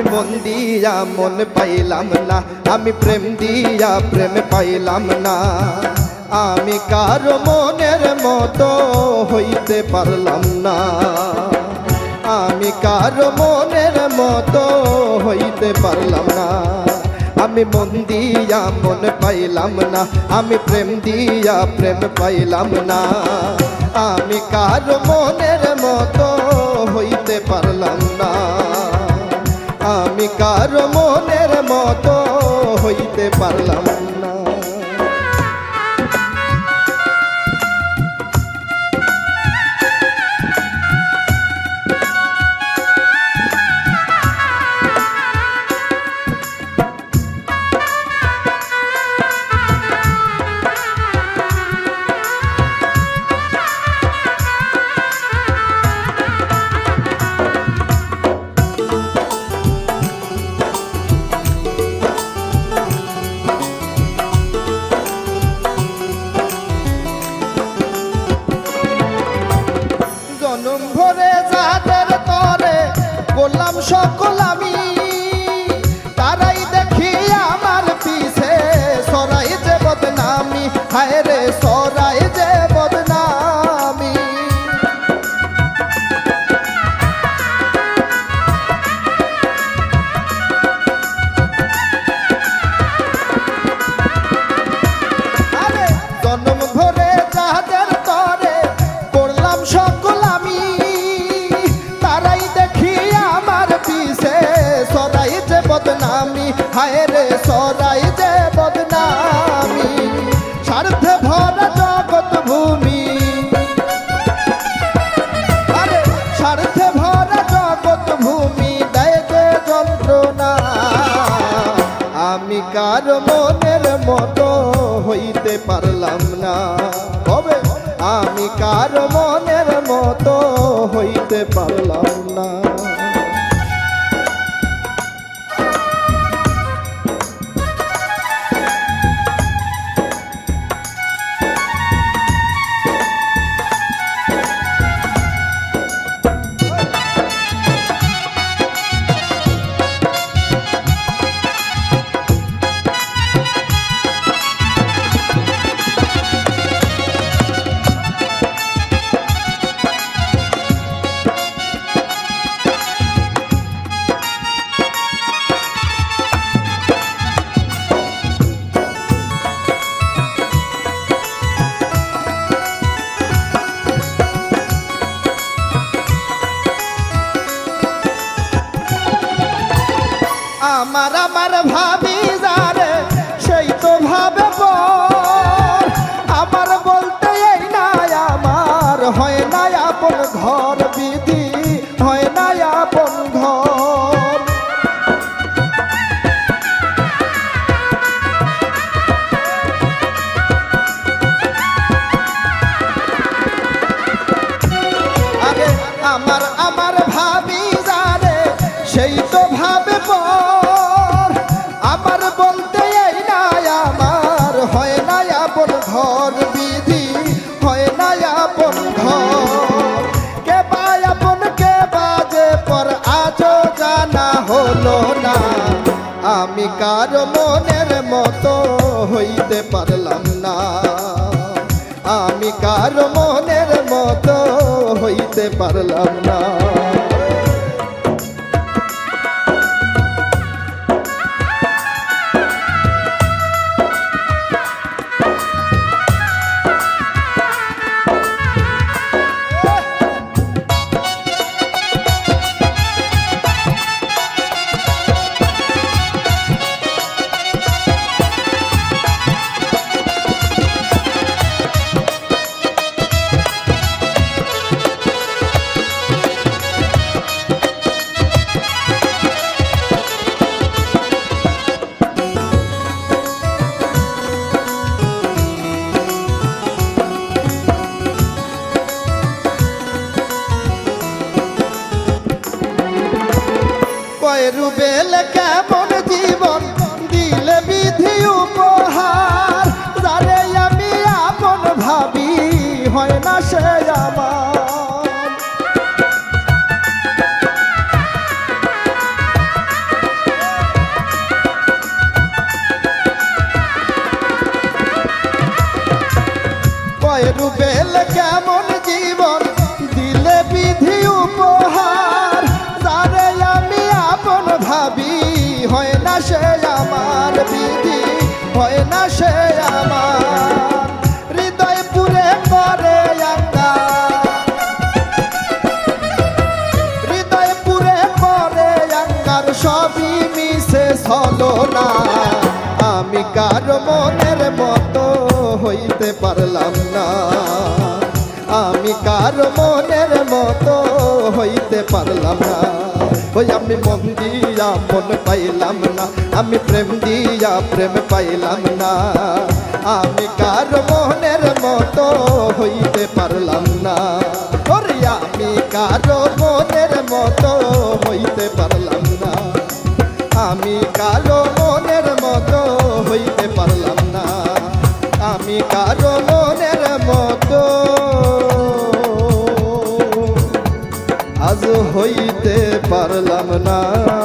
আমি মন দিয়া মন পাইলাম না, আমি প্রেম দিয়া প্রেম পাইলাম না। আমি কারও মনের মতো হইতে পারলাম না। আমি কারও মনের মতো হইতে পারলাম না। আমি মন দিয়া মন পাইলাম না, আমি প্রেম দিয়া প্রেম পাইলাম না। আমি কারও মনের মতো হইতে পারলাম না আমি কার মনের মতো হইতে পারলাম জনম ভরে যাদের তরে বললাম, সকল আমি, তারাই দেখি আমার পিছে। সরাই যে বদনামি, হায় রে, সরাই যে বদনামি। হায় রে সরাই যে বদনামি। স্বার্থে ভরা জগৎ ভূমি। আরে, স্বার্থে ভরা জগৎ ভূমি, দেয় যে যন্ত্রণা। আমি কার মনের মতো হইতে পারলাম না। কবে? আমি কার মনের মতো হইতে পারলাম না। আমি কার মনের মতো হইতে পারলাম না? আমি কার মনের মতো হইতে পারলাম না? রুবেল কেমন জীবন দিলে বিধি উপহার? তারে আমি আপন ভাবি হয় না সে আমার? হয় না সে আমার। সবই মিশে আমি কার মনের মতো হইতে পারলাম না। আমি কার মনের মতো হইতে পারলাম না। ওই আমি মন দিয়া মন পাইলাম না, আমি প্রেম দিয়া প্রেম পাইলাম না। আমি কার মনের মতো হইতে পারলাম না। ওরে আমি কার মনের মতো হইতে পারলাম না। আমি কারও মনের মতো হইতে পারলাম না। আমি কারও আজ হইতে পারলাম না